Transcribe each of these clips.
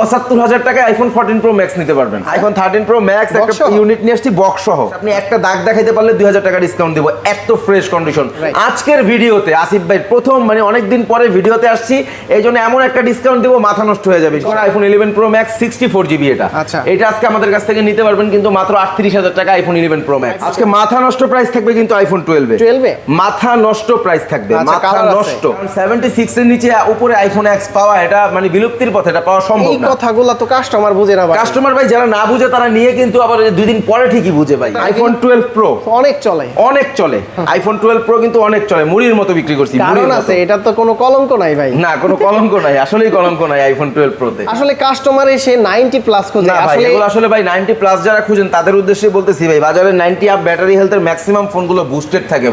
পঁচাত্তর হাজার টাকায় আইফোন ফোরটিন প্রো ম্যাক্স নিতে পারবেন। আইফোন থার্টিন প্রো ম্যাক্স একটা ইউনিট নিয়ে আসছি বক্স সহ। আপনি একটা দাগ দেখাইতে পারলে দুই হাজার টাকা ডিসকাউন্ট দেবো। এত ফ্রেশ কন্ডিশন আজকের ভিডিওতে আসিফ ভাই প্রথম মানে অনেকদিন পরে ভিডিওতে আসছি এই জন্য এমন একটা ডিসকাউন্ট দেবো মাথা নষ্ট হয়ে যাবে। IPhone eleven pro max sixty four GB এটা। আচ্ছা। এটা আজকে আমাদের কাছ থেকে নিতে পারবেন কিন্তু মাত্র আটত্রিশ হাজার টাকা আইফোন ইলেভেন প্রো ম্যাক্স আজকে মাথা নষ্ট প্রাইস থাকবে কিন্তু আইফোন টুয়েলভে 12 মাথা নষ্ট প্রাইস থাকবে আচ্ছা, মাথা নষ্ট। সেভেন্টি সিক্স এর নিচে উপরে আইফোন এক্স পাওয়া এটা মানে বিলুপ্তির পথে এটা পাওয়া সম্ভব না। কথাগুলো তো কাস্টমার বুঝে না ভাই। কাস্টমার ভাই যারা না বুঝে তারা নিয়ে কিন্তু আবার দুই দিন পরে ঠিকই বুঝে ভাই। আইফোন টুয়েলভ প্রো অনেক চলে। অনেক চলে। আইফোন টুয়েলভ প্রো কিন্তু অনেক চলে। মুড়ির মতো বিক্রি করছি কারণ আছে এটা তো কোনো কলঙ্ক নাই ভাই। না কোনো কলঙ্ক নাই আসলেই কলঙ্ক নাই আইফোন টুয়েলভ প্রোতে আসলে কাস্টমার এসে 90 প্লাস খোঁজে। আসলে এগুলো আসলে ভাই নাইনটি প্লাস যারা খুঁজেন তাদের উদ্দেশ্যে বলতেছি ভাই বাজারে নাইনটি আপ ব্যাটারি হেলথের ম্যাক্সিমাম ফোনগুলো বুস্টেড থাকে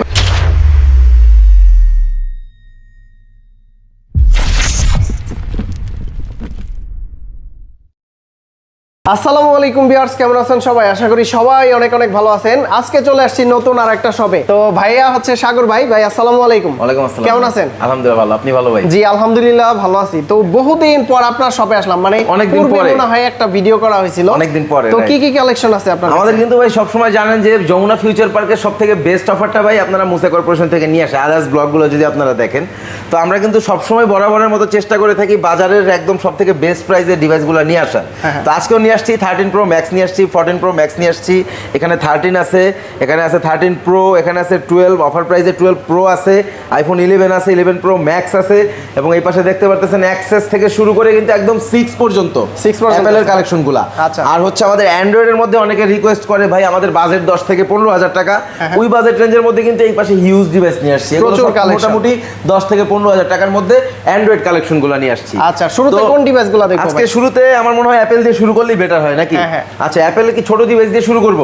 আসসালামু আলাইকুম ভিউয়ার্স কেমন আছেন সবাই? আশা করি সবাই অনেক অনেক ভালো আছেন। আজকে চলে আসছি নতুন আর একটা শপে তো ভাইয়া হচ্ছে সাগর ভাই। ভাই আসসালামু আলাইকুম। ওয়ালাইকুম আসসালাম। কেমন আছেন? আলহামদুলিল্লাহ ভালো। আপনি ভালো ভাই? জি আলহামদুলিল্লাহ ভালো আছি। তো বহুদিন পর আপনার শপে আসলাম। মানে অনেকদিন পূর্বে পরে। মনে হয় একটা ভিডিও করা হয়েছিল। অনেকদিন পরে, তো কি কি কালেকশন আছে আপনার আমাদের কিন্তু ভাই সবসময় জানেন যে যমুনা ফিউচার পার্কের সব থেকে বেস্ট অফারটা ভাই আপনারা মুসা কর্পোরেশন থেকে নিয়ে আসে আদার্স ব্লগগুলো যদি আপনারা দেখেন। তো আমরা কিন্তু সবসময় বরাবরের মতো চেষ্টা করে থাকি বাজারের একদম সব থেকে বেস্ট প্রাইসের ডিভাইসগুলো নিয়ে আসা হ্যাঁ, হ্যাঁ। তো আজকেও নিয়ে আসছি থার্টিন প্রো ম্যাক্স নিয়ে আসছি ফোরটিন প্রো ম্যাক্স নিয়ে আসছি এখানে থার্টিন আছে এখানে আছে থার্টিন প্রো এখানে আছে টুয়েলভ অফার প্রাইসে টুয়েলভ প্রো আছে আইফোন ইলেভেন আছে ইলেভেন প্রো ম্যাক্স আছে এবং এই পাশে দেখতে পারতেছেন অ্যাক্সেস থেকে শুরু করে কিন্তু একদম সিক্স পর্যন্ত 6 পর্যন্ত। অ্যাপেলের কালেকশনগুলো আচ্ছা। আর হচ্ছে আমাদের অ্যান্ড্রয়েডের মধ্যে অনেকে রিকোয়েস্ট করে ভাই আমাদের বাজেট দশ থেকে পনেরো হাজার টাকা। হ্যাঁ। ওই বাজেট রেঞ্জের মধ্যে কিন্তু এই পাশে হিউজ ডিভাইস নিয়ে আসছি। প্রচুর মোটামুটি দশ থেকে পনেরো হাজার টাকার মধ্যে অ্যান্ড্রয়েড কালেকশনগুলো নিয়ে আসছি। আচ্ছা শুরুতে কোন ডিভাইসগুলো আজকে শুরুতে আমার মনে হয় অ্যাপেল দিয়ে শুরু করলেই বেটার হয় নাকি? হ্যাঁ, হ্যাঁ। আচ্ছা অ্যাপেল কি ছোট ডিভাইস দিয়ে শুরু করব?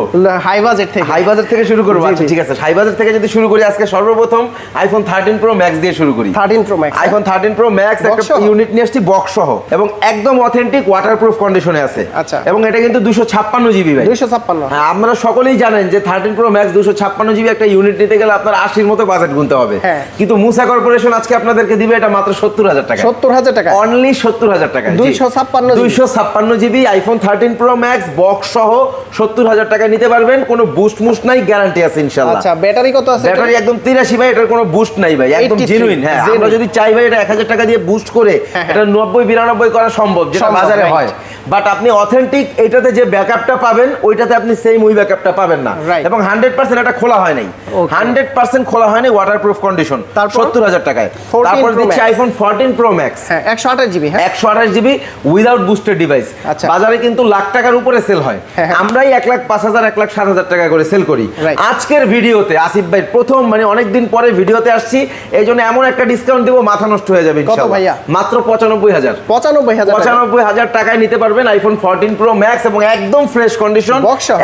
হাই বাজেট থেকে। হাই বাজার থেকে শুরু করব? আচ্ছা ঠিক আছে। হাই বাজার থেকে যদি শুরু করি আজকে সর্বপ্রথম আইফোন থার্টিন প্রো ম্যাক্স দিয়ে শুরু করি। 13 pro max iPhone thirteen pro max একটা ইউনিট নিয়ে আসছি বক্স সহ। এবং একদম অথেন্টিক ওয়াটারপ্রুফ কন্ডিশনে আছে। আচ্ছা। এবং এটা কিন্তু দুশো ছাপ্পান্ন জিবি ভাই। 256 হ্যাঁ আপনারা সকলেই জানেন যে থার্টিন প্রো ম্যাক্স দুশো ছাপ্পান্ন জিবি একটা ইউনিট নিতে গেলে আপনার আশির মতো বাজেট গুনতে হবে। হ্যাঁ। কিন্তু মুসা কর্পোরেশন আজকে আপনাদেরকে দিবে এটা মাত্র সত্তর হাজার টাকা 70000 টাকা অনলি সত্তর হাজার টাকা 256 GB দুইশো ছাপ্পান্ন GB iPhone thirteen pro max box সহ সত্তর হাজার টাকায় নিতে পারবেন। কোনো বুস্ট মুস্ট নাই গ্যারান্টি আছে ইনশাল্লাহ। আচ্ছা ব্যাটারি কত আছে ব্যাটারি একদম তিরাশি ভাই এটার কোনো বুস্ট নাই ভাই একদম জেনুইন হ্যাঁ আমরা যদি চাই ভাই এটা এক হাজার টাকা দিয়ে বুস্ট করে হ্যাঁ, হ্যাঁ। এটা নব্বই বিরানব্বই করা সম্ভব যেটা বাজারে হয়। বাট আপনি অথেন্টিক এটাতে যে ব্যাকআপটা পাবেন ওইটাতে আপনি সেম ওই ব্যাকআপটা পাবেন না. এবং হান্ড্রেড পার্সেন্ট এটা খোলা হয় নাই. হান্ড্রেড পার্সেন্ট খোলা হয়নি ওয়াটারপ্রুফ কন্ডিশন তারপর? সত্তর হাজার টাকায়। তারপর দিচ্ছি আইফোন ফোরটিন প্রো ম্যাক্স হ্যাঁ 128 জিবি হ্যাঁ। একশো আঠাশ জিবি উইদাউট বুস্টেড ডিভাইস আচ্ছা। বাজারে কিন্তু লাখ টাকার উপরে সেল হয়। হ্যাঁ, হ্যাঁ। আমরাই এক লাখ পাঁচ হাজার এক লাখ সাত হাজার টাকা করে সেল করি। আজকের ভিডিওতে আসিফ ভাই প্রথম মানে অনেকদিন পরে ভিডিওতে আসছি এই জন্য এমন একটা ডিসকাউন্ট দিব মাথা নষ্ট হয়ে যাবে ভাইয়া? মাত্র পঁচানব্বই হাজার। 95000 টাকা। পঁচানব্বই হাজার টাকায় নিতে পারবেন আইফোন ফোরটিন প্রো ম্যাক্স এবং একদম ফ্রেশ কন্ডিশন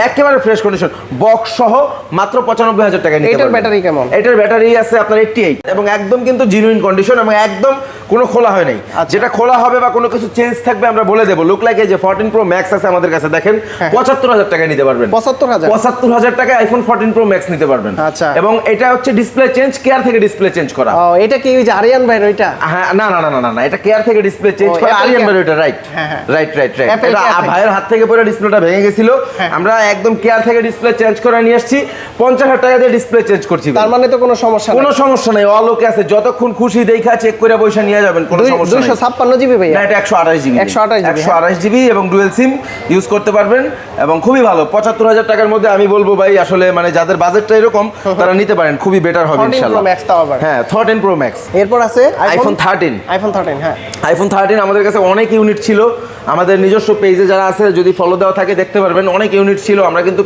একেবারে ফ্রেশ কন্ডিশন বক্স সহ মাত্র পঁচানব্বই হাজার টাকায় নিতে এটার পারবেন। ব্যাটারি কেমন? এটার ব্যাটারি আছে আপনার এইটটি এইট এবং একদম কিন্তু জিনুইন কন্ডিশন এবং একদম কোনো খোলা হয় নাই। আচ্ছা। যেটা খোলা হবে বা কোনো কিছু চেঞ্জ থাকবে আমরা বলে দেবো। লুক লাইক যে ফোরটিন প্রো ম্যাক্স আছে আমাদের কাছে দেখেন হ্যাঁ। পঁচাত্তর হাজার টাকায় নিতে পারবেন। 75000 পঁচাত্তর হাজার টাকায় আইফোন ফোরটিন প্রো ম্যাক্স নিতে পারবেন। আচ্ছা। এবং এটা হচ্ছে ডিসপ্লে চেঞ্জ কেয়ার থেকে ডিসপ্লে চেঞ্জ করা। ও এটা কি ওই যে আরিয়ান ভাই ওইটা? হ্যাঁ না না না না না এটা কেয়ার থেকে ডিসপ্লে চেঞ্জ করে। আরিয়ান ভাই ওটা রাইট। রাইট রাইট রাইট এটা ভাইয়ের হাত থেকে ডিসপ্লেটা ভেঙে গেছিল। হ্যাঁ। আমরা একদম কেয়ার থেকে ডিসপ্লে চেঞ্জ করে নিয়ে আসছি। পঞ্চাশ হাজার টাকা দিয়ে ডিসপ্লে চেঞ্জ করছি তার মানে তো কোনো সমস্যা কোনো সমস্যা নেই অলোকে আছে। যতক্ষণ খুশি দেখা চেক করে পয়সা নিয়ে যাবেন কোনো সমস্যা নেই। 256 জিবি ভাইয়া? না এটা একশো আঠাশ জিবি 128 GB, একশো আঠাশ জিবি এবং ডুয়েল সিম ইউজ করতে পারবেন এবং খুবই ভালো। পঁচাত্তর হাজার টাকার মধ্যে আমি বলব ভাই আসলে মানে যাদের বাজেটটা এরকম তারা নিতে পারেন খুবই বেটার হবে 14 Pro ইনশাল্লাহ Max তাও আবার। হ্যাঁ থার্টিন প্রো ম্যাক্স এরপর আছে আইফোন থার্টিন আইফোন 13 হ্যাঁ। আইফোন থার্টিন আমাদের কাছে অনেক ইউনিট ছিল। আমাদের নিজস্ব পেজে যারা আছে যদি ফলো দেওয়া থাকে দেখতে পারবেন অনেক ইউনিট ছিল। আমরা কিন্তু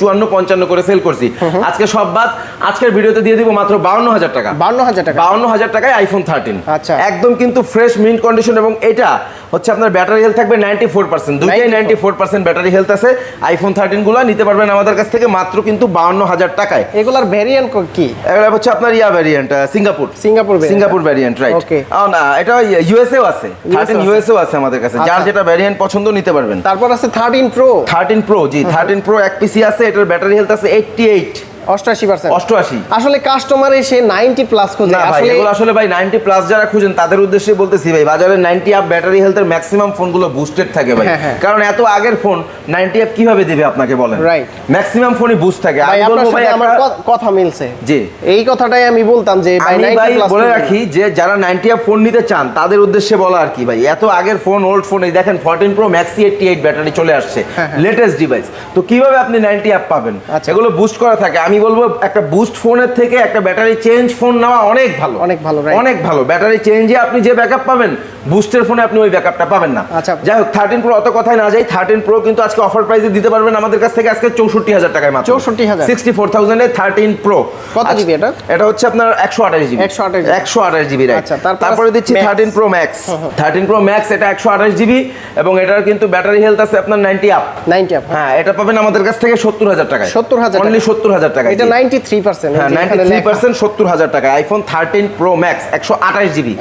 চুয়ান্ন পঞ্চান্ন করে সেল করছি। আজকে সব বাদ আজকের ভিডিওতে দিয়ে দিব মাত্র বাউন্ন হাজার টাকা। 52000 টাকা। বাউন্ন হাজার টাকায় আইফোন থার্টিন আচ্ছা। একদম কিন্তু ফ্রেশ মিন্ট কন্ডিশন এবং এটা হচ্ছে আপনার ব্যাটারি হেলথ থাকবে নাইনটি ফোর পার্সেন্ট দুইটাই 94 ninety four percent battery health আছে। আইফোন থার্টিনগুলো নিতে পারবেন আমাদের কাছ থেকে মাত্র কিন্তু বাউন্ন হাজার টাকায়। এগুলার ভেরিয়েন্ট কি এগুলো হচ্ছে আপনার yeah variant Singapore. Singapore Singapore variant right. না এটা ইউএসএও আছে। থার্টিন। ইউএসএও আছে। আমাদের কাছে। যার আচ্ছা। যেটা ভ্যারিয়েন্ট পছন্দ নিতে পারবেন। তারপর আছে 13 প্রো থার্টিন প্রো জি থার্টিন প্রো এক পিসি আছে এটার ব্যাটারি হেলথ আছে এইটটি এইট অষ্টআশি পার্সেন্ট অষ্টআশি। আসলে কাস্টমার এসে নাইনটি প্লাস খোঁজে। আসলে এগুলো আসলে ভাই 90 প্লাস যারা খুঁজেন তাদের উদ্দেশ্যে বলতেছি ভাই বাজারে 90 আপ ব্যাটারি হেলথের ম্যাক্সিমাম ফোনগুলো বুস্টেড থাকে ভাই। হ্যাঁ, হ্যাঁ। কারণ এত আগের ফোন 90 আপ কীভাবে দিবে আপনাকে বলেন? Right. ম্যাক্সিমাম ফোনই বুস্ট থাকে। আমার কথা মিলছে। জি। এই কথাটাই আমি বলতাম যে ভাই আমি 90 ভাই বলে রাখি যে যারা 90 আপ ফোন নিতে চান তাদের উদ্দেশ্যে বলা আর কি ভাই। এত আগের ফোন ওল্ড ফোন এই দেখেন 14 প্রো ম্যাক্সি 88 ব্যাটারি চলে আসছে। হ্যাঁ, লেটেস্ট ডিভাইস তো কীভাবে আপনি 90 আপ পাবেন? আচ্ছা। এগুলো বুস্ট করা থাকে। আমি বলব একটা বুস্ট ফোনের থেকে একটা ব্যাটারি চেঞ্জ ফোন নেওয়া অনেক ভালো। অনেক ভালো, অনেক ভালো। ব্যাটারি চেঞ্জে আপনি যে ব্যাকআপ পাবেন বুস্টের ফোনে আপনি ওই ব্যাকআপটা পাবেন না। আচ্ছা। যাই হোক থার্টিন প্রো অত কথায় না যাই থার্টিন প্রো কিন্তু আজকে অফার প্রাইসে দিতে পারবেন আমাদের কাছ থেকে আজকে চৌষট্টি হাজার টাকায় মাত্র। 64,000 সিক্সটি ফোর থাউজেন্ডে থার্টিন প্রো কত GB এটা? এটা হচ্ছে আপনার একশো আঠাশ জিবি 128 একশো আঠাশ জিবি আচ্ছা, তারপরে দিচ্ছি thirteen pro max thirteen pro max এটা একশো আঠাশ জিবি এবং এটার কিন্তু ব্যাটারি হেলথ আছে আপনার নাইনটি আপ 90 আপ হ্যাঁ এটা পাবেন আমাদের কাছ থেকে সত্তর হাজার টাকায়। 70,000 অনলি সত্তর হাজার টাকা এটা 93% হ্যাঁ নাইনটি থ্রি পার্সেন্ট সত্তর হাজার টাকা। আইফোন থার্টিন প্রো ম্যাক্স একশো আঠাশ জিবি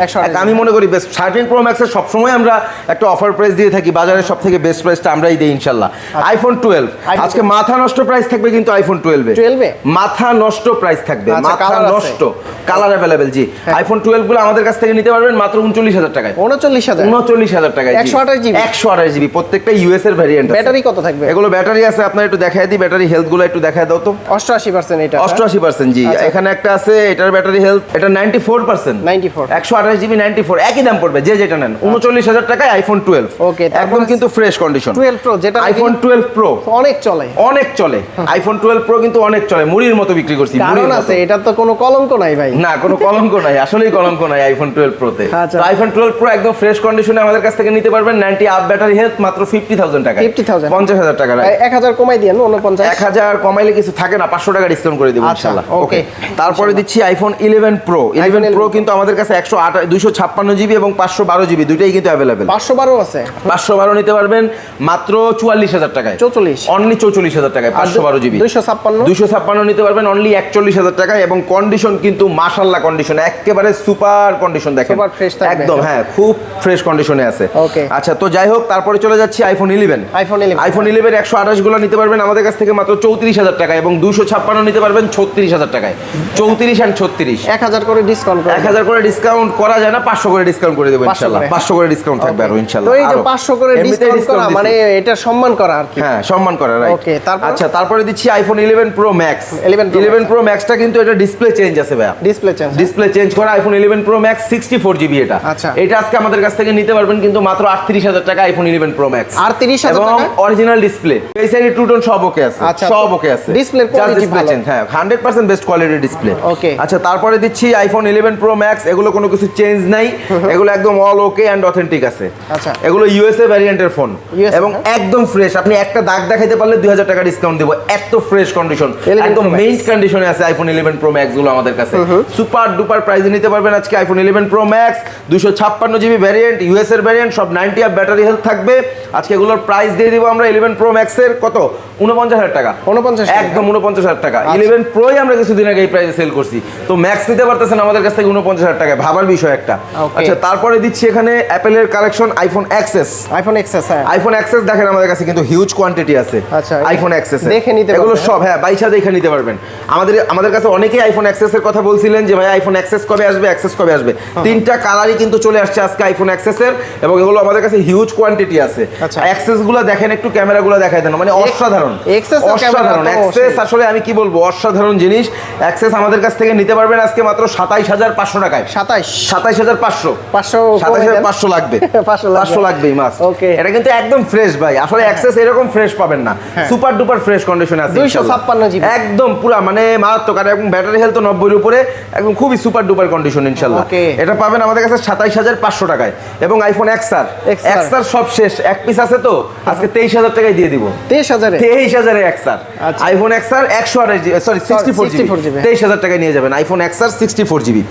আমি মনে করি বেস্ট থার্টিন প্রো ম্যাক্সের সবসময় আমরা একটা অফার প্রাইস দিয়ে থাকি বাজারের সব থেকে বেস্ট প্রাইসটা আমরাই দিই ইনশাল্লাহ। আইফোন টুয়েলভ আচ্ছা। iPhone আজকে মাথা নষ্ট প্রাইস থাকবে কিন্তু আইফোন টুয়েলভে 12 এ? মাথা নষ্ট প্রাইস থাকবে আচ্ছা, মাথা নষ্ট। কালার অ্যাভেলেবেল জি। আইফোন টুয়েলভগুলো আমাদের কাছ থেকে নিতে পারবেন মাত্র উনচল্লিশ হাজার টাকায়। 39000 উনচল্লিশ হাজার টাকায় 128 GB একশো আঠাশ জিবি প্রত্যেকটা ইউএস এর ভ্যারিয়েন্ট ব্যাটারি কত থাকবে? এগুলো ব্যাটারি আছে আপনার একটু দেখাই দিই ব্যাটারি হেলথগুলো একটু দেখাই দাও তো। 88% এটা অষ্টআশি পার্সেন্ট জি। আচ্ছা। এখানে একটা আছে এটার ব্যাটারি হেলথ এটা নাইনটি ফোর পার্সেন্ট 94 একশো আঠাশ জিবি নাইনটি ফোর একই দাম পড়বে যে যেটা নেন। উনচল্লিশ হাজার টাকায় আইফোন টুয়েলভ Okay, তারপর একদম কিন্তু ফ্রেশ কন্ডিশন 12 Pro যেটা আইফোন টুয়েলভ প্রো অনেক চলে। অনেক চলে। আইফোন টুয়েলভ প্রো কিন্তু অনেক চলে। মুড়ির মতো বিক্রি করছি মুড়ির মতো। আছে এটা তো কোনো কলঙ্ক নাই ভাই। না কোনো কলঙ্ক নাই আসলেই কলঙ্ক নাই আইফোন টুয়েলভ প্রোতে আচ্ছা। আইফোন টুয়েলভ প্রো একদম ফ্রেশ কন্ডিশনে আমাদের কাছ থেকে নিতে পারবেন নাইনটি আপ ব্যাটারি হেলথ মাত্র ফিফটি থাউজেন্ড টাকা 50,000 পঞ্চাশ হাজার টাকা ভাই, 1000 কমাই দিয়েন 49 এক হাজার কমাইলে কিছু থাকে না পাঁচশো টাকা ডিসকাউন্ট করে দেবো আচ্ছা, ইনশাল্লাহ ওকে তারপরে দিচ্ছি iPhone eleven pro eleven pro কিন্তু আমাদের কাছে একশো আট দুইশো ছাপ্পান্ন জিবি এবং পাঁচশো বারো জিবি দুইটাই কিন্তু অ্যাভেলেবেল 512 আছে। পাঁচশো বারো নিতে পারবেন মাত্র চুয়াল্লিশ হাজার টাকায়। 44 অনলি চৌচল্লিশ হাজার টাকায় পাঁচশো বারো জিবি 256 দুইশো ছাপ্পান্ন? নিতে পারবেন অনলি একচল্লিশ হাজার টাকায় এবং কন্ডিশন কিন্তু মাশাল্লাহ কন্ডিশন একেবারে সুপার কন্ডিশন দেখেন। Super fresh একদম হ্যাঁ খুব ফ্রেশ কন্ডিশনে আছে। Okay. আচ্ছা তো যাই হোক তারপরে চলে যাচ্ছি iPhone eleven iPhone 11 iPhone eleven একশো আঠাশগুলো নিতে পারবেন আমাদের কাছ থেকে মাত্র চৌত্রিশ হাজার টাকা এবং দুশো ছাপ্পান্ন নিতে পারবেন ছত্রিশ হাজার টাকায়। চৌত্রিশ অ্যান্ড ছত্রিশ। 1000 করে ডিসকাউন্ট করে এক হাজার করে ডিসকাউন্ট করা যায় না পাঁচশো করে ডিসকাউন্ট করে দেবো 500 ইনশাল্লাহ। করে। পাঁচশো করে ডিসকাউন্ট থাকবে আরও ইনশাল্লাহ। তো এই যে। 500 করে ডিসকাউন্ট করা মানে এটা সম্মান করা আর কি। হ্যাঁ সম্মান করা রাইট তারপর? আচ্ছা তারপরে দিচ্ছি iPhone eleven pro max 11 eleven pro ম্যাক্সটা কিন্তু এটা ডিসপ্লে চেঞ্জ আছে ভাইয়া। ডিসপ্লে চেঞ্জ ডিসপ্লে চেঞ্জ করা iPhone eleven pro max sixty four GB এটা। আচ্ছা। এটা আজকে আমাদের কাছ থেকে নিতে পারবেন কিন্তু মাত্র আটত্রিশ হাজার টাকা আইফোন ইলেভেন প্রো ম্যাক্স আর 30,000 এবং টাকা? অরিজিনাল ডিসপ্লে এই সাইডে টু টোন সব ওকে আছে। আচ্ছা, সব ওকে আছে। ডিসপ্লে চেঞ্জ হ্যাঁ হান্ড্রেড পার্সেন্ট বেস্ট কোয়ালিটির ডিসপ্লে Okay. আচ্ছা তারপরে দিচ্ছি আইফোন ইলেভেন প্রো ম্যাক্স এগুলো কোনো কিছু চেঞ্জ নাই। এগুলো একদম অল ওকে অ্যান্ড অথেন্টিক আছে। আচ্ছা। এগুলো ইউএসএ ভ্যারিয়েন্টের ফোন এবং? একদম ফ্রেশ আপনি একটা দাগ দেখাইতে পারলে দুই হাজার টাকা ডিসকাউন্ট দিব। এত ফ্রেশ কন্ডিশন একদম মেইন কন্ডিশনে আছে আইফোন ইলেভেন প্রো ম্যাক্সগুলো আমাদের কাছে। সুপার ডুপার প্রাইসে নিতে পারবেন আজকে আইফোন ইলেভেন প্রো ম্যাক্স দুশো ছাপ্পান্ন জিবি ভ্যারিয়েন্ট ইউএস এর ভ্যারিয়েন্ট সব নাইনটি আপ ব্যাটারি হেলথ থাকবে। আজকে এগুলোর প্রাইস দিয়ে দিব আমরা ইলেভেন প্রো ম্যাক্সের কত? উনপঞ্চাশ হাজার টাকা। 49 টাকা। একদম উনপঞ্চাশ হাজার টাকা। ইলেভেন প্রোই আমরা কিছুদিন আগে এই প্রাইসে সেল করছি। তো ম্যাক্স নিতে পারতেছেন আমাদের কাছ থেকে উনপঞ্চাশ হাজার টাকা ভাবার বিষয় একটা। আচ্ছা তারপরে দিচ্ছি এখানে অ্যাপেলের collection iPhone XS iPhone XS হ্যাঁ। আইফোন অ্যাক্সেস দেখেন আমাদের কাছে কিন্তু হিউজ কোয়ান্টিটি আছে। আচ্ছা, আইফোন অ্যাক্সেস দেখে নিতে এগুলো সব হ্যাঁ। বাইশা দেখে নিতে পারবেন। আমাদের আমাদের কাছে অনেকেই আইফোন অ্যাক্সেস এর কথা বলছিলেন যে ভাই আইফোন অ্যাক্সেস কবে আসবে? অ্যাক্সেস কবে আসবে? হ্যাঁ। তিনটা কালারই কিন্তু চলে আসছে আজকে আইফোন অ্যাক্সেস এর এবং এগুলো আমাদের কাছে হিউজ কোয়ান্টিটি আছে। আচ্ছা। অ্যাক্সেসগুলো দেখেন একটু ক্যামেরা গুলো দেখাই দেন। মানে অসাধারণ। অসাধারণ। অ্যাক্সেস আসলে আমি কি বলব? অসাধারণ জিনিস। অ্যাক্সেস আমাদের কাছ থেকে নিতে পারবেন আজকে মাত্র সাতাইশ হাজার পাঁচশো টাকায়। 27 সাতাইশ হাজার পাঁচশো। 500 সাতাশ হাজার পাঁচশো লাগবে। 500 লাগবে। পাঁচশো লাগবেই মাস Okay. এটা কিন্তু একদম ফ্রেশ ভাই। আসলে অ্যাক্সেস এরকম ফ্রেশ পাবেন না। সুপার ডুপার ফ্রেশ কন্ডিশন আছে 256 GB একদম পুরা মানে মারাত্মক। আর এবং ব্যাটারি হেলথ নব্বইয়ের উপরে একদম খুবই সুপার ডুপার কন্ডিশন ইনশাল্লাহ. এটা পাবেন আমাদের কাছে সাতাইশ হাজার পাঁচশো টাকায়। এবং আইফোন এক্সআর XR এক্সআর সব শেষ। এক পিস আছে তো? আজকে তেইশ হাজার টাকায় দিয়ে দিব। 23000 এ তেইশ হাজারে এক্সআর আচ্ছা। আইফোন এক্সআর একশো আঠাশ সরি সিক্সটি ফোর জিবি 64 তেইশ হাজার টাকায় নিয়ে যাবেন iPhone XR sixty four GB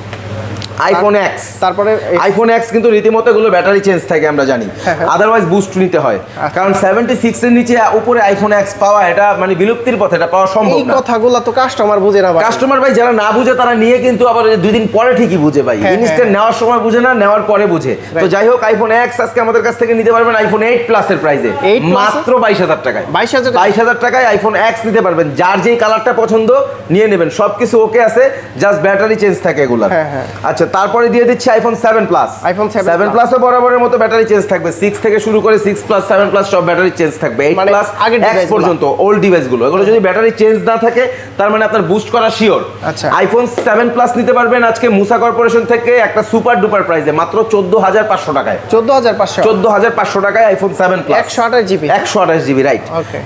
iPhone X তারপরে আইফোন এক্স কিন্তু রীতিমতো এগুলো ব্যাটারি চেঞ্জ থাকে আমরা জানি। হ্যাঁ, হ্যাঁ। আদারওয়াইজ বুস্ট নিতে হয়। কারণ সেভেন্টি সিক্স এর নিচে উপরে আইফোন এক্স পাওয়া এটা মানে বিলুপ্তির পথে এটা পাওয়া সম্ভব এই কথাগুলো তো কাস্টমার বুঝে না কাস্টমার ভাই যারা না বুঝে তারা নিয়ে কিন্তু আবার দুই দিন পরে ঠিকই বুঝে ভাই। হ্যাঁ, জিনিসটা হ্যাঁ। নেওয়ার সময় বুঝে না নেওয়ার পরে বুঝে। তো যাই হোক আইফোন এক্স আজকে আমাদের কাছ থেকে নিতে পারবেন আইফোন এইট প্লাসের প্রাইসে 8 মাত্র বাইশ হাজার টাকায়। বাইশ হাজার বাইশ হাজার টাকায় আইফোন এক্স নিতে পারবেন। যার যেই কালারটা পছন্দ নিয়ে নেবেন। সবকিছু ওকে আছে জাস্ট ব্যাটারি চেঞ্জ থাকে এগুলা হ্যাঁ, হ্যাঁ। আচ্ছা তারপরে দিয়ে দিচ্ছি iPhone seven plus iPhone seven. প্লাসও বরাবরের মতো ব্যাটারি চেঞ্জ থাকবে। সিক্স থেকে শুরু করে সিক্স প্লাস সেভেন প্লাস সব ব্যাটারি চেঞ্জ থাকবে। এইট প্লাস এক্স পর্যন্ত ওল্ড ডিভাইসগুলো। এগুলো যদি ব্যাটারি চেঞ্জ না থাকে তার মানে আপনার বুস্ট করা শিওর আচ্ছা। আইফোন সেভেন প্লাস নিতে পারবেন আজকে মুসা কর্পোরেশন থেকে একটা সুপার ডুপার প্রাইসে মাত্র চোদ্দ হাজার পাঁচশো টাকায়। চোদ্দ হাজার পাঁচশো। চোদ্দ হাজার পাঁচশো টাকায় আইফোন সেভেন প্লাস একশো আঠাশ জিবি। একশো আঠাশ জিবি রাইট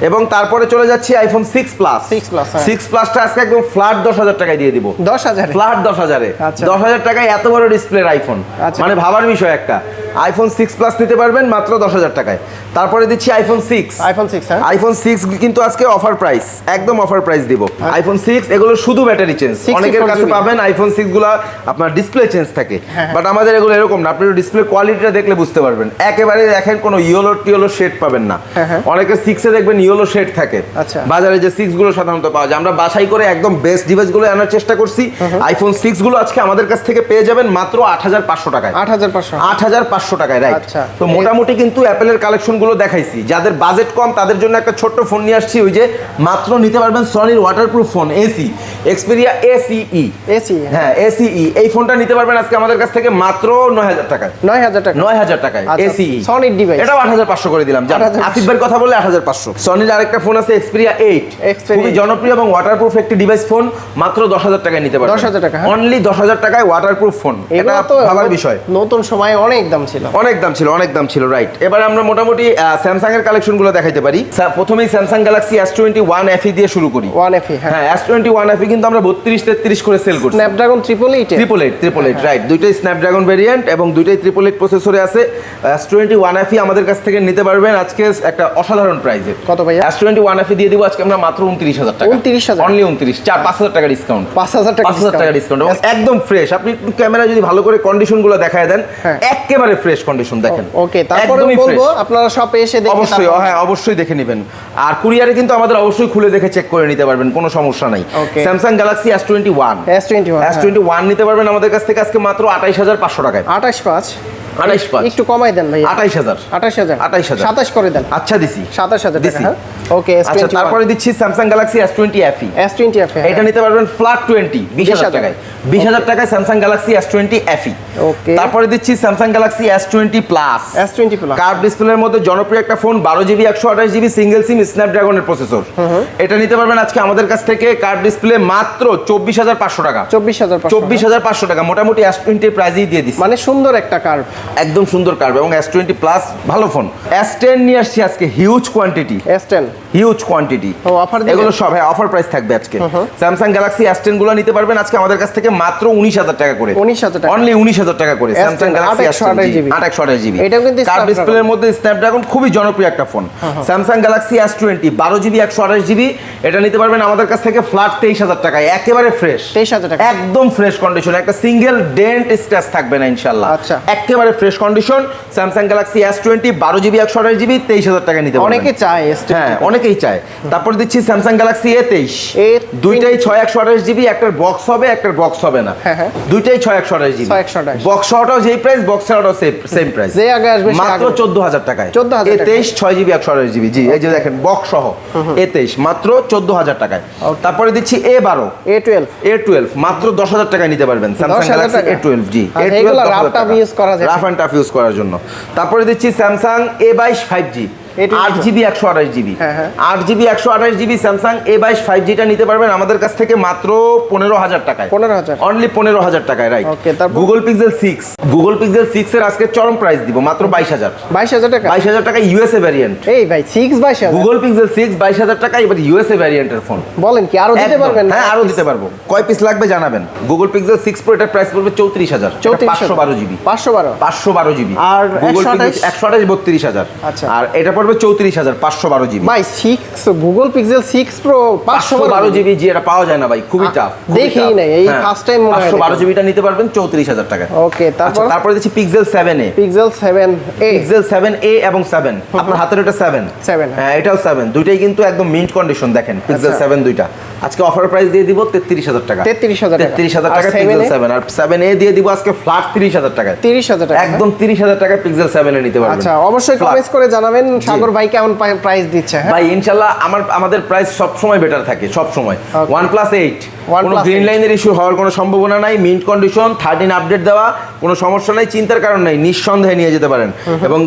এবং তারপরে চলে যাচ্ছি আইফোন সিক্স প্লাস 6 plus, হ্যাঁ। সিক্স প্লাসটা আজকে একদম ফ্ল্যাট দশ হাজার টাকায় দিয়ে দিব। দশ হাজার? ফ্ল্যাট দশ হাজারে। আচ্ছা। দশ হাজার টাকায় এত বড় ডিসপ্লের আইফোন আচ্ছা। মানে ভাবার বিষয় একটা আইফোন সিক্স প্লাস নিতে পারবেন মাত্র দশ হাজার টাকায়। তারপরে দিচ্ছি আইফোন সিক্স আইফোন সিক্স হ্যাঁ? আইফোন সিক্স কিন্তু আজকে অফার প্রাইস একদম অফার প্রাইস দিব। আইফোন সিক্স এগুলো শুধু ব্যাটারি চেঞ্জ 64 অনেকের কাছে পাবেন আইফোন সিক্সগুলো আপনার ডিসপ্লে চেঞ্জ থাকে। হ্যাঁ, বাট আমাদের এগুলো এরকম না। আপনি ডিসপ্লে কোয়ালিটিটা দেখলে বুঝতে পারবেন। একেবারে দেখেন কোনো ইয়েলো টিয়েলো শেড পাবেন না। হ্যাঁ, হ্যাঁ। অনেকে সিক্সে দেখবেন ইয়েলো শেড থাকে। আচ্ছা। বাজারে যে সিক্সগুলো সাধারণত পাওয়া যায় আমরা বাছাই করে একদম বেস্ট ডিভাইসগুলো আনার চেষ্টা করছি। আইফোন সিক্সগুলো আজকে আমাদের কাছ থেকে পেয়ে যাবেন মাত্র আট হাজার পাঁচশো টাকায়। আট হাজার পাঁচশো। আট হাজার পাঁচশো টাকায় রাইট আচ্ছা। তো মোটামুটি কিন্তু অ্যাপেলের কালেকশনগুলো দেখাইছি। যাদের বাজেট কম তাদের জন্য একটা ছোট্ট ফোন নিয়ে আসছি ওই যে মাত্র নিতে পারবেন সনির waterproof phone ace Xperia ace ace হ্যাঁ। এসিই এই ফোনটা নিতে পারবেন আজকে আমাদের কাছ থেকে মাত্র নয় হাজার টাকায়। নয় হাজার টাকা নয় হাজার টাকায় এসিই Sony device। এটাও আট হাজার পাঁচশো করে দিলাম জান। 8,500 আসিফ ভাইয়ের কথা বললে আট হাজার পাঁচশো। সনির আরেকটা ফোন আছে এক্সপেরিয়া এইট খুবই জনপ্রিয় এবং ওয়াটারপ্রুফ একটি ডিভাইস ফোন মাত্র দশ হাজার টাকায় নিতে পারবেন। 10,000 টাকা, হ্যাঁ। অনলি দশ হাজার টাকায় ওয়াটারপ্রুফ ফোন এটা তো ভাবার বিষয়। নতুন সময় অনেক দাম ছিল। অনেক দাম ছিল অনেক দাম ছিল রাইট এবার আমরা মোটামুটি স্যামসাং এর কালেকশনগুলো দেখাইতে পারি। প্রথমেই Samsung Galaxy S twenty one FE দিয়ে শুরু করি। ওয়ান এফি হ্যাঁ। হ্যাঁ এস টোয়েন্টি ওয়ান এফি কিন্তু আমরা বত্রিশ তেত্রিশ করে সেল করছি। Snapdragon triple eight triple eight triple eight right দুইটাই স্ন্যাপড্রাগন ভেরিয়েন্ট এবং দুইটাই ট্রিপল এইট প্রসেসরে আছে। এস টোয়েন্টি ওয়ান এফি আমাদের কাছ থেকে নিতে পারবেন আজকে একটা অসাধারণ প্রাইসে কত ভাইয়া? এস টোয়েন্টি ওয়ান এফি দিয়ে দিব আজকে আমরা মাত্র উনত্রিশ হাজার টাকা। 29,000 অনলি উনত্রিশ চার পাঁচ হাজার টাকা ডিসকাউন্ট পাঁচ হাজার টাকা পাঁচ হাজার টাকা ডিসকাউন্ট একদম ফ্রেশ আপনি একটু ক্যামেরা যদি ভালো করে কন্ডিশনগুলো দেখায় দেন হ্যাঁ। একেবারে ফ্রেশ কন্ডিশন দেখেন। ওকে তারপরে বলব আপনারা শপে এসে দেখে অবশ্যই হ্যাঁ অবশ্যই দেখে নেবেন। আর কুরিয়ারে কিন্তু আমাদের অবশ্যই খুলে দেখে চেক করে নিতে পারবেন কোনো সমস্যা নাই। Samsung Galaxy S twenty one S twenty one S twenty one নিতে পারবেন আমাদের কাছ থেকে আজকে মাত্র আঠাইশ হাজার পাঁচশো টাকায়। আঠাশ পাঁচ। আঠাইশ পাঁচ। একটু কমাই দেন ভাই আঠাইশ হাজার। আঠাশ হাজার। 28,000 সাতাশ করে দেন। আচ্ছা দিছি। সাতাশ হাজার দিছি। হ্যাঁ? ওকে আচ্ছা তারপরে দিচ্ছি Samsung Galaxy S twenty FE S twenty F এটা নিতে পারবেন ফ্ল্যাট টোয়েন্টি বিশ হাজার 20,000 টাকায়। বিশ হাজার টাকায় Samsung Galaxy S twenty FE Okay. তারপরে দিচ্ছি Samsung Galaxy S twenty plus S twenty plus curve ডিসপ্লের মধ্যে জনপ্রিয় একটা ফোন বারো জিবি একশো আঠাশ জিবি সিঙ্গেল সিম স্ন্যাপড্রাগনের প্রসেসর এটা নিতে পারবেন আজকে আমাদের কাছ থেকে কার্ভ ডিসপ্লে মাত্র চব্বিশ হাজার পাঁচশো টাকা। চব্বিশ হাজার চব্বিশ হাজার পাঁচশো টাকা। মোটামুটি এস টোয়েন্টির প্রাইজেই দিয়ে দিচ্ছি। মানে সুন্দর একটা কার্ভ একদম সুন্দর কার্ভ এবং এস টোয়েন্টি প্লাস ভালো ফোন এস টেন নিয়ে আসছি আজকে huge quantity S ten huge quantity দিবেন? এগুলো সব হ্যাঁ অফার প্রাইস থাকবে আজকে। স্যামসাং গ্যালাক্সি এস টেনগুলো নিতে পারবেন আজকে আমাদের কাছ থেকে মাত্র উনিশ হাজার টাকা করে। 19,000 টাকা। অনলি উনিশ হাজার টাকা করে। স্যামসাং গ্যালাক্সি এস 828 GB আট একশো আঠাশ জিবি এটাও কিন্তু কার্ভ ডিসপ্লের মধ্যে স্ন্যাপড্রাগন খুবই জনপ্রিয় একটা phone Samsung Galaxy S twenty বারো জিবি একশো আঠাশ জিবি এটা নিতে পারবেন আমাদের কাছ থেকে ফ্ল্যাট তেইশ হাজার টাকায়। একেবারে ফ্রেশ 23,000 টাকা। একদম ফ্রেশ কন্ডিশন একটা সিঙ্গেল ডেন্ট স্ক্র্যাচ থাকবে না ইনশাল্লাহ আচ্ছা। একেবারে fresh condition. Samsung Galaxy S twenty বারো জিবি একশো আঠাশ জিবি তেইশ হাজার টাকা নিতে অনেকে চায় হ্যাঁ অনেকেই চায়। তারপর দিচ্ছি স্যামসাং গ্যালাক্সি এ তেইশ A20 দুইটাই ছয় একশো আঠাশ জিবি একটার বক্স হবে একটার বক্স হবে না। হ্যাঁ, হ্যাঁ। দুইটাই ছয় একশো আঠাশ জিবি বক্স হওয়াটাও যেই প্রাইস বক্স হওয়াটাও সেম প্রাইস যে আগে আসবে মাত্র চোদ্দ হাজার টাকায়। 14,000 এ তেইশ ছয় জিবি একশো আঠাশ জিবি জি এই যে দেখেন বক্স সহ। এ তেইশ মাত্র চোদ্দ হাজার টাকায়। তারপরে দিচ্ছি এ বারো এ টুয়েলভ এ টুয়েলভ মাত্র দশ হাজার টাকায় নিতে পারবেন স্যামসাং গ্যালাক্সি এ টুয়েলভ জি। করা যায়। রাফ টাফ ইউজ করার জন্য। তারপরে দিচ্ছি স্যামসাং এ বাইশ ফাইভ জি A22 আট জিবি একশো আঠাশ জিবি। হ্যাঁ, হ্যাঁ। আট জিবি একশো আঠাশ জিবি স্যামসাং এ বাইশ ফাইভ জিটা নিতে পারবেন আমাদের কাছ থেকে মাত্র পনেরো হাজার টাকায়। 15,000 অনলি পনেরো হাজার টাকায় right Google Pixel six Google Pixel six এর আজকে চরম প্রাইস দিব মাত্র বাইশ হাজার। বাইশ হাজার টাকা? বাইশ হাজার টাকা ইউএসএ ভ্যারিয়েন্ট এই ভাই সিক্স বাইশ গুগল পিক্সেল সিক্স বাইশ হাজার টাকা এবার ইউএসএ ভ্যারিয়েন্টের ফোন বলেন কি আরও দিতে পারবেন? হ্যাঁ আরও দিতে পারব। কয় পিস লাগবে জানাবেন। গুগল পিক্সেল সিক্স প্রো এটার প্রাইস পড়বে চৌত্রিশ হাজার। পাঁচশো বারো জিবি। পাঁচশো বারো। পাঁচশো বারো জিবি। আর গুগল 128? একশো আঠাশ বত্রিশ হাজার। আচ্ছা। আর এটা পড়বে পড়বে চৌত্রিশ হাজার পাঁচশো বারো জিবি। ভাই six Google Pixel six pro পাঁচশো বারো জিবি। জি এটা পাওয়া যায় না ভাই খুবই টাফ দেখিই নাই, এই মনে হয় পাঁচশো বারো জিবিটা নিতে পারবেন চৌত্রিশ হাজার টাকা ওকে তারপর আচ্ছা তারপরে? দিচ্ছি Pixel seven A Pixel seven A Pixel seven A এবং সেভেন আপনার হাতের এটা সেভেন Seven, হ্যাঁ এটাও সেভেন দুইটাই কিন্তু একদম মিন্ট কন্ডিশন দেখেন পিক্সেল আচ্ছা। সেভেন দুইটা। আজকে অফার প্রাইস দিয়ে দিব তেত্রিশ হাজার টাকা। 33,000 টাকা। তেত্রিশ হাজার টাকা পিক্সেল সেভেন আর সেভেন এ দিয়ে দিব আজকে ফ্ল্যাট তিরিশ হাজার টাকায়। তিরিশ হাজার টাকা। একদম তিরিশ হাজার টাকায় পিক্সেল সেভেন এ নিতে পারবেন। আচ্ছা অবশ্যই Flat। কমেন্ট করে জানাবেন। সাগর ভাই কেমন প্রাইস দিচ্ছে হ্যাঁ? ভাই ইনশাল্লাহ আমার আমাদের প্রাইস সব সময় বেটার থাকে সব সময় প্লাস এইট কোনো গ্রিন লাইনের ইস্যু হওয়ার কোনো সম্ভাবনা নাই মিন্ট কন্ডিশন থার্টিন আপডেট দেওয়া কোনো সমস্যা নাই চিন্তার কারণ নাই নিঃসন্দেহে নিয়ে যেতে পারেন। এবং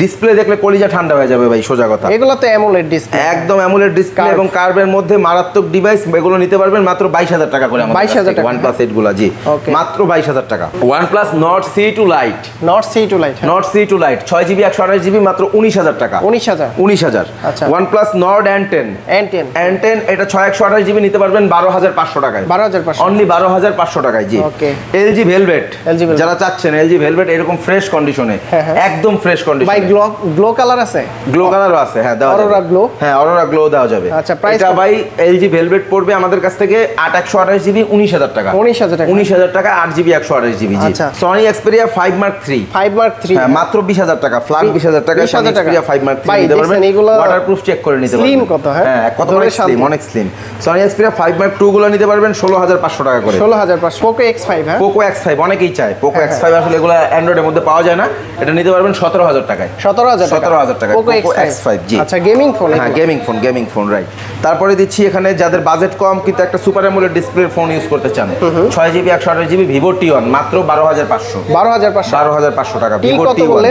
ডিসপ্লে দেখলে কলিজা ঠান্ডা হয়ে যাবে ভাই সোজা কথা। এগুলো তো অ্যামোলেড ডিসপ্লে একদম অ্যামুলেট ডিসপ্লে এবং কার্ভের মধ্যে মারাত্মক ডিভাইস এগুলো নিতে পারবেন মাত্র বাইশ হাজার টাকা করে 22,000 টাকা। ওয়ান প্লাস এইটগুলা জি. মাত্র বাইশ হাজার টাকা। OnePlus Nord CE two lite Nord CE two lite Nord CE two lite ছয় জিবি একশো আঠাশ জিবি মাত্র উনিশ হাজার টাকা। উনিশ হাজার। উনিশ হাজার। আচ্ছা। OnePlus Nord N ten N ten N ten এটা ছয় একশো আঠাশ জিবি নিতে পারবেন বারো হাজার পাঁচশো টাকায়। 12,500 অনলি বারো হাজার পাঁচশো টাকায় জি। Okay. LG Velvet LG Velvet। যারা চাচ্ছেন এলজি ভেলভেট এরকম ফ্রেশ কন্ডিশনে হ্যাঁ, হ্যাঁ। একদম ফ্রেশ ভাই গ্লো গ্লো কালার আছে? গ্লো কালারও আছে হ্যাঁ দেওয়া যাবে। glow? হ্যাঁ অরোরা গ্লো দেওয়া যাবে। আচ্ছা, price এটা ভাই এলজি ভেলভেট পড়বে আমাদের কাছ থেকে আট একশো আঠাশ জিবি উনিশ হাজার টাকা। 19,000 টাকা। উনিশ হাজার টাকা আট জিবি একশো আঠাশ জিবি জি। আচ্ছা। Sony Xperia five mark three five mark three হ্যাঁ মাত্র বিশ হাজার টাকা ফ্ল্যাট বিশ হাজার টাকা 20,000 টাকা। ফাইভ মার্ক থ্রি ভাই, নিতে পারবেন। ওয়াটারপ্রুফ চেক করে নিতে পারবেন। কত, হ্যাঁ? হ্যাঁ কত অনেক স্লিম অনেক slim Sony Xperia five mark two গুলো নিতে পারবেন ষোলো হাজার পাঁচশো টাকা করে। ষোলো হাজার পাঁচশো। পোকো এক্স ফাইভ হ্যাঁ? পোকো এক্স ফাইভ অনেকেই চায়। পোকো হ্যাঁ, এক্স ফাইভ আসলে এগুলো অ্যান্ড্রয়েডের মধ্যে পাওয়া যায় না। এটা নিতে পারবেন সতেরো হাজার টাকায়। সতেরো হাজার সতেরো হাজার টাকা পোকো এক্স ফাইভ জি। আচ্ছা গেমিং ফোন হ্যাঁ gaming phone gaming phone right তারপরে দিচ্ছি এখানে যাদের বাজেট কম কিন্তু একটা সুপার অ্যামোলেড ডিসপ্লের ফোন ইউজ করতে চান। ছয় জিবি একশো আঠাশ জিবি ভিভো টি ওয়ান মাত্র বারো হাজার পাঁচশো। বারো হাজার পাঁচশো। বারো হাজার পাঁচশো টাকা Vivo T one?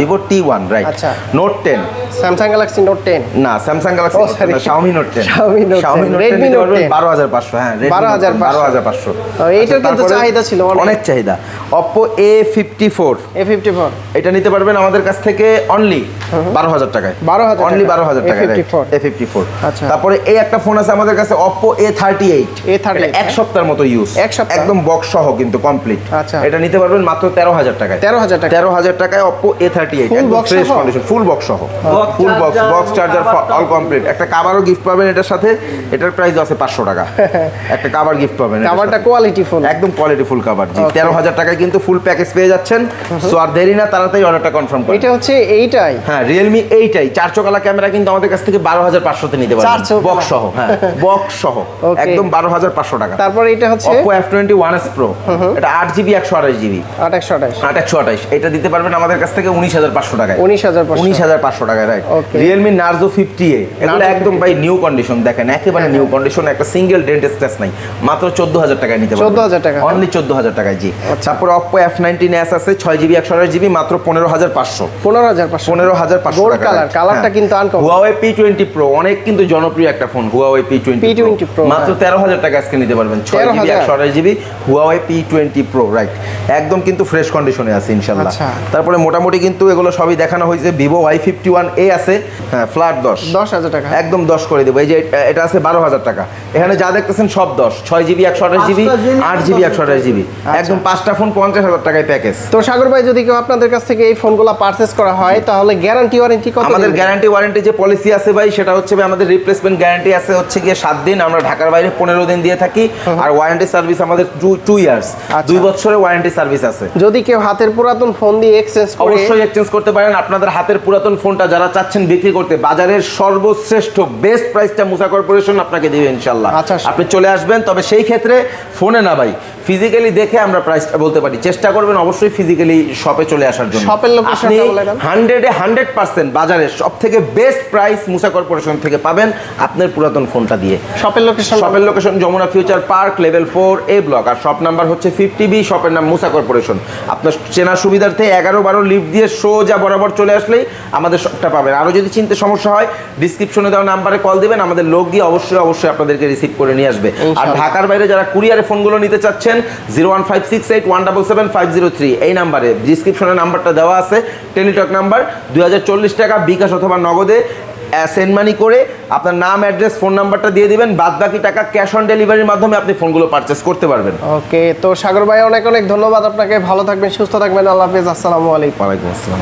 Vivo T one right. Note ten Samsung Galaxy note ten না Samsung Galaxy Xiaomi note ten 10, Redmi Note 10 বারো হাজার পাঁচশো হ্যাঁ 12,500 বারো হাজার পাঁচশো। এইটার কিন্তু চাহিদা ছিল অনেক। চাহিদা। Oppo A fifty four A fifty four এটা নিতে পারবেন আমাদের কাছ থেকে অনলি বারো হাজার টাকায়। 12,000 অনলি বারো হাজার টাকা A54 এ ফিফটি ফোর আচ্ছা। তারপরে এই একটা ফোন আছে আমাদের কাছে Oppo A thirty eight A38 এক সপ্তাহের মতো ইউজ এক সপ্তাহ? একদম বক্স সহ কিন্তু কমপ্লিট আচ্ছা। এটা নিতে পারবেন মাত্র তেরো হাজার টাকায়। 13,000 টাকা। তেরো হাজার টাকায় অপো এ থার্টি একদম ফ্রেশ সহ? কন্ডিশন ফুল বক্স সহ। Full box box charger all complete একটা কাভারও গিফট পাবেন এটার সাথে। এটার প্রাইস আছে পাঁচশো টাকা। একটা কাভার গিফট পাবেন কাভারটা কোয়ালিটি ফোন একদম কোয়ালিটি ফুল কাভার জি Okay. তেরো হাজার টাকায় কিন্তু ফুল প্যাকেজ পেয়ে যাচ্ছেন। সো আর দেরি না তাড়াতাড়ি অর্ডারটা কনফার্ম করেন। এটা হচ্ছে এইটাই হ্যাঁ রিয়েলমি এইটাই চার চোকালা ক্যামেরা কিন্তু আমাদের কাছ থেকে বারো হাজার পাঁচশোতে নিতে পারবেন। বক্স সহ হ্যাঁ। বক্স সহ একদম বারো হাজার পাঁচশো টাকা। তারপর এটা হচ্ছে? ওয়ান এস প্রো এটা আট জিবি একশো আঠাশ জিবি আঠাশশো আঠাশ। আট একশো আঠাশ। এটা দিতে পারবেন আমাদের কাছ থেকে উনিশ হাজার পাঁচশো টাকায়। উনিশ হাজার উনিশ হাজার পাঁচশো টাকায় রাইট নার্জো ফিফটি এ এগুলো একদম ভাই নিউ কন্ডিশন দেখেন একেবারে হ্যাঁ, নিউ কন্ডিশন একটা সিঙ্গেল ডেন্ট স্ক্র্যাচ নাই। মাত্র চোদ্দ হাজার টাকায় নিতে পারবেন। 14,000 টাকা, অনলি চোদ্দ হাজার টাকায় জি। আচ্ছা। তারপর অপো এফ নাইনটিন এস আছে ছয় জিবি একশো আঠাশ জিবি মাত্র পনেরো হাজার পাঁচশো। পনেরো হাজার পাঁচশো। পনেরো হাজার পাঁচশো Gold কালারটা কিন্তু। হুয়াওয়ে পি টোয়েন্টি প্রো অনেক কিন্তু জনপ্রিয় একটা phone Huawei P twenty P20 মাত্র হ্যাঁ। তেরো হাজার টাকা আজকে নিতে পারবেন ছয় জিবি একশো আঠাশ GB Huawei P twenty pro right একদম কিন্তু ফ্রেশ কন্ডিশনে আছে ইনশাল্লাহ আচ্ছা। তারপরে মোটামুটি কিন্তু এগুলো সবই দেখানো হয়েছে Vivo Y fifty one A আছে হ্যাঁ ফ্ল্যাট দশ। দশ হাজার টাকা। একদম দশ করে দেবো এই যে এটা- আছে বারো হাজার টাকা। এখানে যা দেখতেছেন সব দশ ছয় জিবি একশো আঠাশ জিবি আট জিবি একশো আঠাশ জিবি আচ্ছা। একদম পাঁচটা ফোন পঞ্চাশ হাজার টাকায় প্যাকেজ তো সাগর ভাই যদি কেউ আপনাদের কাছ থেকে এই ফোনগুলো পারচেস করা হয় তাহলে গ্যারান্টি ওয়ারেন্টি কত আমাদের? গ্যারান্টি ওয়ারেন্টি যে পলিসি আছে ভাই সেটা হচ্ছে ভাই আমাদের রিপ্লেসমেন্ট গ্যারান্টি আছে হচ্ছে গিয়ে সাত দিন আমরা ঢাকার বাইরে পনেরো দিন দিয়ে থাকি। আর ওয়ারেন্টি সার্ভিস আমাদের টু ইয়ার্স আচ্ছা। দুই বছরের ওয়ারেন্টি সার্ভিস আছে। যদি কেউ হাতের পুরাতন ফোন দিয়ে এক্সচেঞ্জ অবশ্যই এক্সচেঞ্জ করতে পারেন। আপনাদের হাতের পুরাতন ফোনটা যারা চাচ্ছেন বিক্রি করতে বাজারের সর্বশ্রেষ্ঠ বেস্ট প্রাইসটা মুসা কর্পোরেশন আপনাকে দিবে ইনশাল্লাহ আচ্ছা। আপনি চলে আসবেন তবে সেই ক্ষেত্রে ফোনে না ভাই ফিজিক্যালি দেখে আমরা প্রাইসটা বলতে পারি। চেষ্টা করবেন অবশ্যই ফিজিক্যালি শপে চলে আসার জন্য। বলে দেন। হান্ড্রেডে হান্ড্রেড পার্সেন্ট বাজারে সব থেকে বেস্ট প্রাইস মুসা কর্পোরেশন থেকে পাবেন। আপনার পুরাতন ফোনটা দিয়ে। শপের লোকেশন শপের location Jamuna future park level four A block R shop number হচ্ছে ফিফটি বি শপের নাম মুসা কর্পোরেশন আপনার চেনার সুবিধার্থে এগারো বারো লিফট দিয়ে সোজা বরাবর চলে আসলেই আমাদের শপটা পাবেন। আরও যদি চিনতে সমস্যা হয় ডিসক্রিপশনে দেওয়া নাম্বারে কল দিবেন। আমাদের লোক দিয়ে অবশ্যই অবশ্যই আপনাদেরকে রিসিভ করে নিয়ে আসবে। আর ঢাকার বাইরে যারা কুরিয়ারে ফোনগুলো নিতে চাচ্ছেন zero one five six eight one double seven five zero three এই নাম্বারে ডিসক্রিপশনে নাম্বারটা দেওয়া আছে। টেলিটক নাম্বার দুই চল্লিশ টাকা বিকাশ অথবা নগদে। সেন্ড মানি করে আপনার নাম অ্যাড্রেস ফোন নাম্বারটা দিয়ে দিবেন বাদ বাকি টাকা ক্যাশ অন ডেলিভারির মাধ্যমে আপনি ফোনগুলো পারচেস করতে পারবেন। ওকে তো সাগর ভাই অনেক অনেক ধন্যবাদ আপনাকে। ভালো থাকবেন সুস্থ থাকবেন। আল্লাহ হাফেজ আসসালামু আলাইকুম। ওয়ালাইকুম আসসালাম।